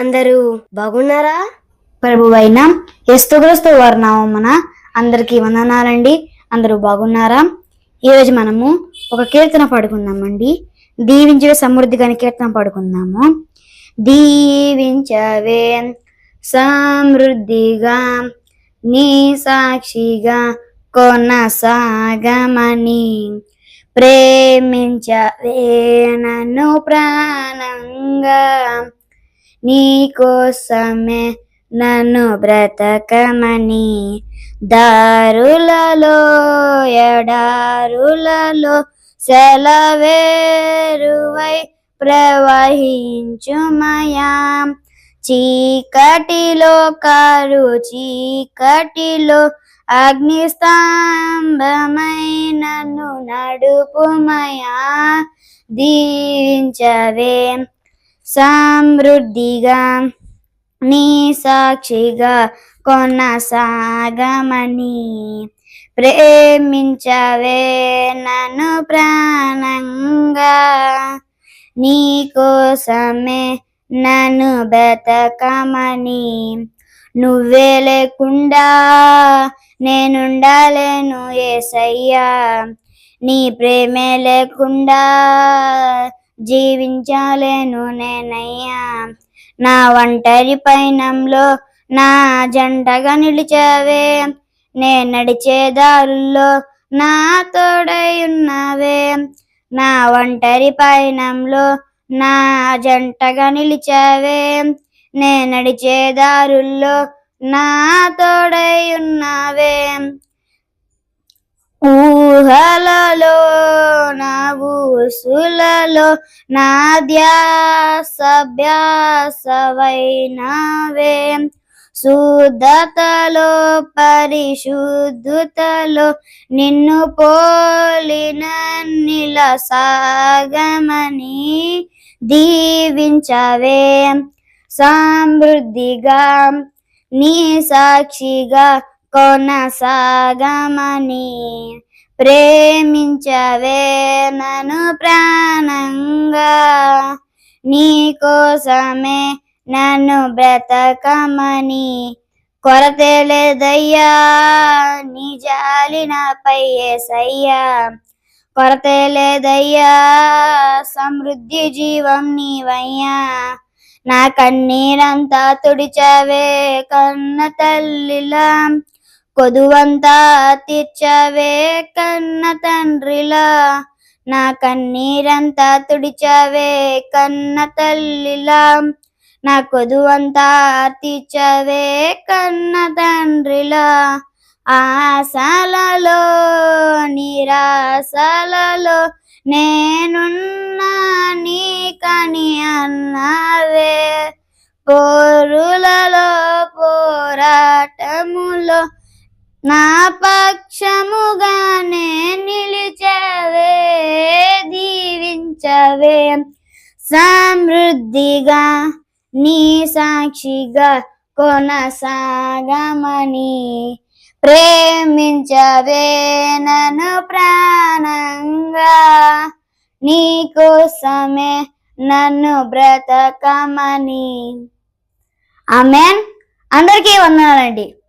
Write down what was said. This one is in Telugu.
అందరూ బాగున్నారా? ప్రభువైన యేసుక్రీస్తు వారి నామమున అందరికీ వందనాలండి. అందరూ బాగున్నారా? ఈరోజు మనము ఒక కీర్తన పాడుకుందామండి. దీవించవే సమృద్ధిగా అనే కీర్తన పాడుకుందాము. దీవించవే సమృద్ధిగా నీ సాక్షిగా కొనసాగమని. ప్రేమించవే నన్ను ప్రాణంగా. నీకోసమే నన్ను బ్రతకమని. దారులలో ఎడారులలో సెలవేరువై ప్రవహించుమయా. చీకటిలో కారు చీకటిలో అగ్నిస్తంభమై నన్ను నడుపుమయా. దీవించవే సమృద్ధిగా నీ సాక్షిగా కొనసాగమని ప్రేమించవే నన్ను ప్రాణంగా. నీ కోసమే నన్ను బతకమని నువ్వే లేకుండా నేనుండలేను ఏసయ్యా. నీ ప్రేమే లేకుండా జీవించాలేను నేనయ్యా. నా ఒంటరి పయనంలో నా జంటగా నిలిచావే. నే నడిచే దారుల్లో నా తోడై ఉన్నావే. నా ఒంటరి పయనంలో నా జంటగా నిలిచావే. నే నడిచే దారుల్లో నా తోడై ఉన్నావే. ఊహలలో ఊసులలో నాద్యాసభ్యాసవైనవే శుద్ధతలో పరిశుద్ధతలో నిన్ను పోలిన నిల సాగమని దీవించవే. సమృద్ధిగా నీ సాక్షిగా కొనసాగమని ప్రేమించవే నను ప్రాణంగా. నీకోసమే నన్ను బ్రతకమని కొరత లేదయ్యా నీ జాలి నాపై ఏసయ్యా. కొరత లేదయ్యా సమృద్ధి జీవం నీవయ్యా. నా కన్నీరంతా తుడిచవే కన్న తల్లిలా. కొదువంతా తీర్చవే కన్న తండ్రిలా. నా కన్నీరంతా తుడిచవే కన్న తల్లిలా. నా కొదువంతా తీర్చవే కన్న తండ్రిలా. ఆశలలో నిరాశలలో నేనున్నా నీ కని అన్నవే. పోరులలో పోరాటములో నా పక్షముగానే నిలిచవే దీవించవే. సమృద్ధిగా నీ సాక్షిగా కొనసాగమని ప్రేమించవే నన్ను ప్రాణంగా. నీ కోసమే నన్ను బ్రతకమని. ఆమెన్. అందరికీ వందనాలండి.